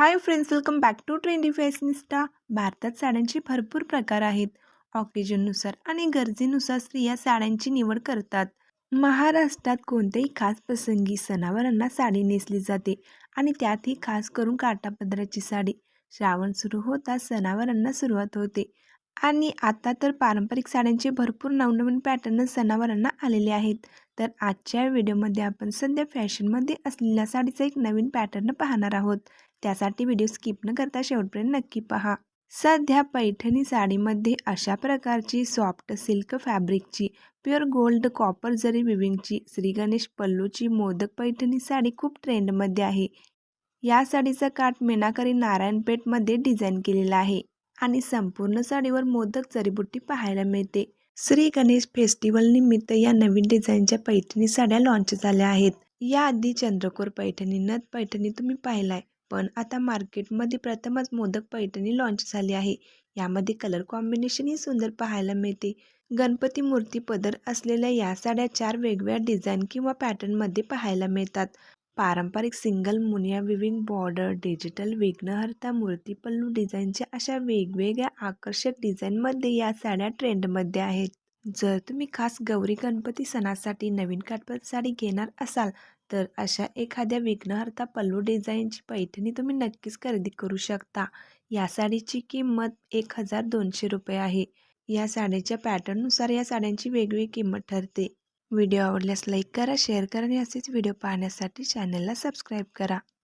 Hi friends welcome back to trendy fashionista भारतात साड्यांचे भरपूर प्रकार आहेत. ऑकेजननुसार आणि गरजेनुसार स्त्रिया साड्यांची निवड करतात. महाराष्ट्रात कोणत्याही खास प्रसंगी सणावारांना साडी नेसली जाते आणि त्यातही खास करून काटापदराची साडी. श्रावण सुरू होताच सणावारांना सुरुवात होते. आणि आता तर पारंपरिक साड्यांचे भरपूर नवनवीन पॅटर्न सणावारांना आलेले आहेत. तर आजच्या व्हिडिओमध्ये आपण सध्या फॅशनमध्ये असलेल्या साडीचा एक नवीन पॅटर्न पाहणार आहोत. त्यासाठी व्हिडिओ स्किप न करता शेवटपर्यंत नक्की पहा. सध्या पैठणी साडीमध्ये अशा प्रकारची सॉफ्ट सिल्क फॅब्रिकची प्युअर गोल्ड कॉपर जरी विविंगची श्री गणेश पल्लूची मोदक पैठणी साडी खूप ट्रेंडमध्ये आहे. या साडीचा काठ मीनाकरी नारायणपेठमध्ये डिझाईन केलेला आहे. आणि संपूर्ण साडीवर मोदक जरीबुट्टी पाहायला मिळते. श्री गणेश फेस्टिवल निमित्त या नवीन डिझाईनच्या पैठणी साड्या लॉन्च झाल्या आहेत. याआधी चंद्रकोर पैठणी नथ पैठणी तुम्ही पाहिलाय पण आता मार्केटमध्ये प्रथमच मोदक पैठणी लॉन्च झाली आहे. यामध्ये कलर कॉम्बिनेशनही सुंदर पाहायला मिळते. गणपती मूर्ती पदर असलेल्या या साड्या चार वेगवेगळ्या डिझाईन किंवा पॅटर्नमध्ये पाहायला मिळतात. पारंपरिक single Muniya weaving border digital Vighnaharta मूर्ती पल्लू डिझाईनच्या अशा वेगवेगळ्या आकर्षक डिझाईनमध्ये या साड्या ट्रेंडमध्ये आहेत. जर तुम्ही खास गौरी गणपती सणासाठी नवीन काटपत साडी घेणार असाल तर अशा एखाद्या विघ्नहर्ता पल्लू डिझाईनची पैठणी तुम्ही नक्कीच खरेदी करू शकता. या साडीची किंमत एक हजार दोनशे रुपये आहे. या साडीच्या पॅटर्ननुसार या साड्यांची वेगळी किंमत ठरते. व्हिडिओ आवडल्यास लाईक करा शेअर करा आणि असेच व्हिडिओ पाहण्यासाठी चॅनलला सबस्क्राईब करा.